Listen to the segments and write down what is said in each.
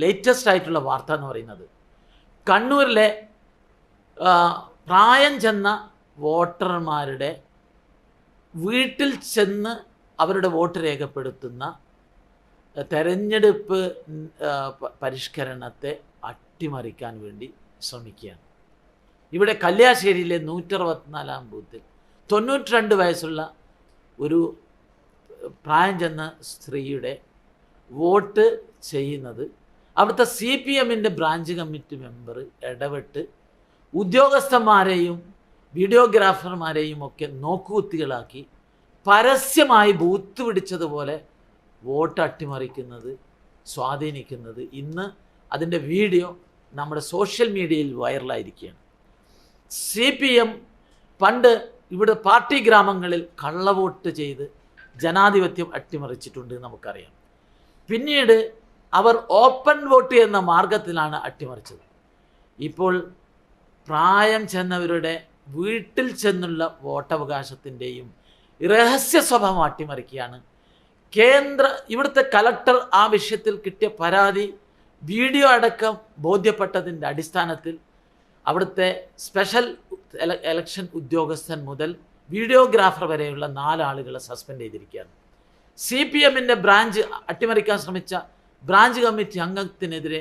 Latest ആയിട്ടുള്ള വാർത്ത എന്ന് പറയുന്നത്. കണ്ണൂരിലെ പ്രായം ചെന്ന വോട്ടർമാരുടെ വീട്ടിൽ ചെന്ന് അവരുടെ വോട്ട് രേഖപ്പെടുത്തുന്ന തെരഞ്ഞെടുപ്പ് പരിഷ്കരണത്തെ അട്ടിമറിക്കാൻ വേണ്ടി ശ്രമിക്കുകയാണ്. ഇവിടെ കല്യാശ്ശേരിയിലെ നൂറ്ററുപത്തിനാലാം ബൂത്തിൽ തൊണ്ണൂറ്റി രണ്ട് വയസ്സുള്ള ഒരു പ്രായം ചെന്ന സ്ത്രീയുടെ വോട്ട് ചെയ്യുന്നത് അവിടുത്തെ സി പി എമ്മിന്റെ ബ്രാഞ്ച് കമ്മിറ്റി മെമ്പർ ഇടപെട്ട് ഉദ്യോഗസ്ഥന്മാരെയും വീഡിയോഗ്രാഫർമാരെയും ഒക്കെ നോക്കുകുത്തികളാക്കി പരസ്യമായി ബൂത്ത് പിടിച്ചതുപോലെ വോട്ട് അട്ടിമറിക്കുന്നത് സ്വാധീനിക്കുന്നത്. ഇന്ന് അതിന്റെ വീഡിയോ നമ്മുടെ സോഷ്യൽ മീഡിയയിൽ വൈറലായിരിക്കുകയാണ് സി പി എം പണ്ട് ഇവിടെ പാർട്ടി ഗ്രാമങ്ങളിൽ കള്ളവോട്ട് ചെയ്ത് ജനാധിപത്യം അട്ടിമറിച്ചിട്ടുണ്ട് നമുക്കറിയാം. പിന്നീട് അവർ ഓപ്പൺ വോട്ട് എന്ന മാർഗത്തിലാണ് അട്ടിമറിച്ചത്. ഇപ്പോൾ പ്രായം ചെന്നവരുടെ വീട്ടിൽ ചെന്നുള്ള വോട്ടവകാശത്തിന്റെയും രഹസ്യ സ്വഭാവം അട്ടിമറിക്കുകയാണ്. കേന്ദ്ര ഇവിടുത്തെ കലക്ടർ ആ വിഷയത്തിൽ കിട്ടിയ പരാതി വീഡിയോ അടക്കം ബോധ്യപ്പെട്ടതിന്റെ അടിസ്ഥാനത്തിൽ അവിടുത്തെ സ്പെഷ്യൽ എല എലക്ഷൻ ഉദ്യോഗസ്ഥൻ മുതൽ വീഡിയോഗ്രാഫർ വരെയുള്ള നാലാളുകളെ സസ്പെൻഡ് ചെയ്തിരിക്കുകയാണ്. സി പി എമ്മിന്റെ ബ്രാഞ്ച് അട്ടിമറിക്കാൻ ശ്രമിച്ച ബ്രാഞ്ച് കമ്മിറ്റി അംഗത്തിനെതിരെ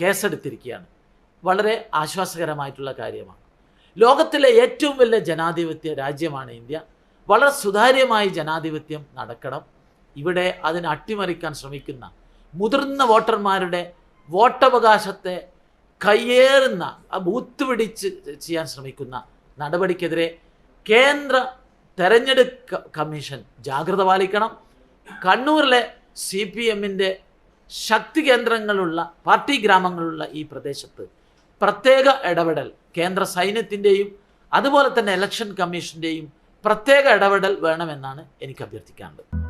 കേസെടുത്തിരിക്കുകയാണ്. വളരെ ആശ്വാസകരമായിട്ടുള്ള കാര്യമാണ്. ലോകത്തിലെ ഏറ്റവും വലിയ ജനാധിപത്യ രാജ്യമാണ് ഇന്ത്യ. വളരെ സുതാര്യമായി ജനാധിപത്യം നടക്കണം. ഇവിടെ അതിനെ അട്ടിമറിക്കാൻ ശ്രമിക്കുന്ന മുതിർന്ന വോട്ടർമാരുടെ വോട്ടവകാശത്തെ കയ്യേറുന്ന ബൂത്ത് പിടിച്ച് ചെയ്യാൻ ശ്രമിക്കുന്ന നടപടിക്കെതിരെ കേന്ദ്ര തെരഞ്ഞെടുപ്പ് കമ്മീഷൻ ജാഗ്രത പാലിക്കണം. കണ്ണൂരിലെ സി പി എമ്മിന്റെ ശക്തി കേന്ദ്രങ്ങളുള്ള പാർട്ടി ഗ്രാമങ്ങളുള്ള ഈ പ്രദേശത്ത് പ്രത്യേക ഇടപെടൽ കേന്ദ്ര സൈന്യത്തിന്റെയും അതുപോലെ തന്നെ ഇലക്ഷൻ കമ്മീഷന്റെയും പ്രത്യേക ഇടപെടൽ വേണമെന്നാണ് എനിക്ക് അഭ്യർത്ഥിക്കാനുള്ളത്.